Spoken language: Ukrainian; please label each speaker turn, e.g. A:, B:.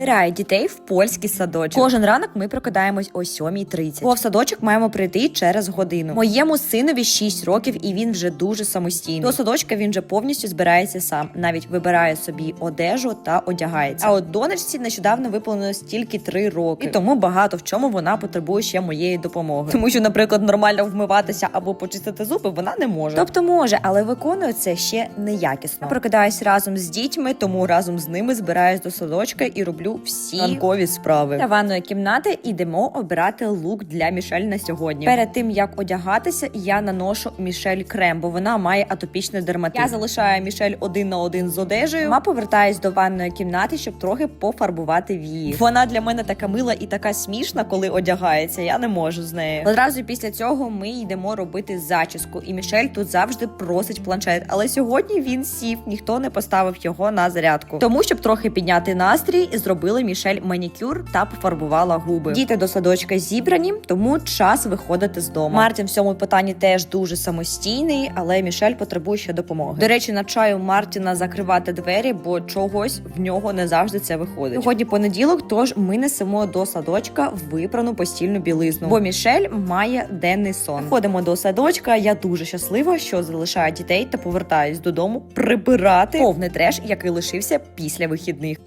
A: Збираю дітей в польський садочок. Кожен ранок ми прокидаємось о 7.30. Бо в садочок маємо прийти через годину. Моєму синові 6 років, і він вже дуже самостійний. До садочка він вже повністю збирається сам, навіть вибирає собі одежу та одягається. А от донечці нещодавно виповнилось тільки 3 роки, і тому багато в чому вона потребує ще моєї допомоги. Тому що, наприклад, нормально вмиватися або почистити зуби вона не може. Тобто може, але виконує це ще неякісно. Я прокидаюсь разом з дітьми, тому разом з ними збираюсь до садочка і роблю всі ранкові справи. Для ванної кімнати ідемо обирати лук для Мішель на сьогодні. Перед тим як одягатися, я наношу Мішель крем, бо вона має атопічний дерматит. Я залишаю Мішель один на один з одежею. Сама повертаюсь до ванної кімнати, щоб трохи пофарбувати вії. Вона для мене така мила і така смішна, коли одягається. Я не можу з нею. Одразу після цього ми йдемо робити зачіску, і Мішель тут завжди просить планшет. Але сьогодні він сів, ніхто не поставив його на зарядку. Тому щоб трохи підняти настрій, зробили Мішель манікюр та пофарбувала губи. Діти до садочка зібрані, тому час виходити з дому. Мартін в цьому питанні теж дуже самостійний, але Мішель потребує ще допомоги. До речі, навчаю Мартіна закривати двері, бо чогось в нього не завжди це виходить. Сьогодні понеділок, тож ми несемо до садочка випрану постільну білизну. Бо Мішель має денний сон. Ходимо до садочка. Я дуже щаслива, що залишаю дітей та повертаюсь додому прибирати повний треш, який лишився після вихідних.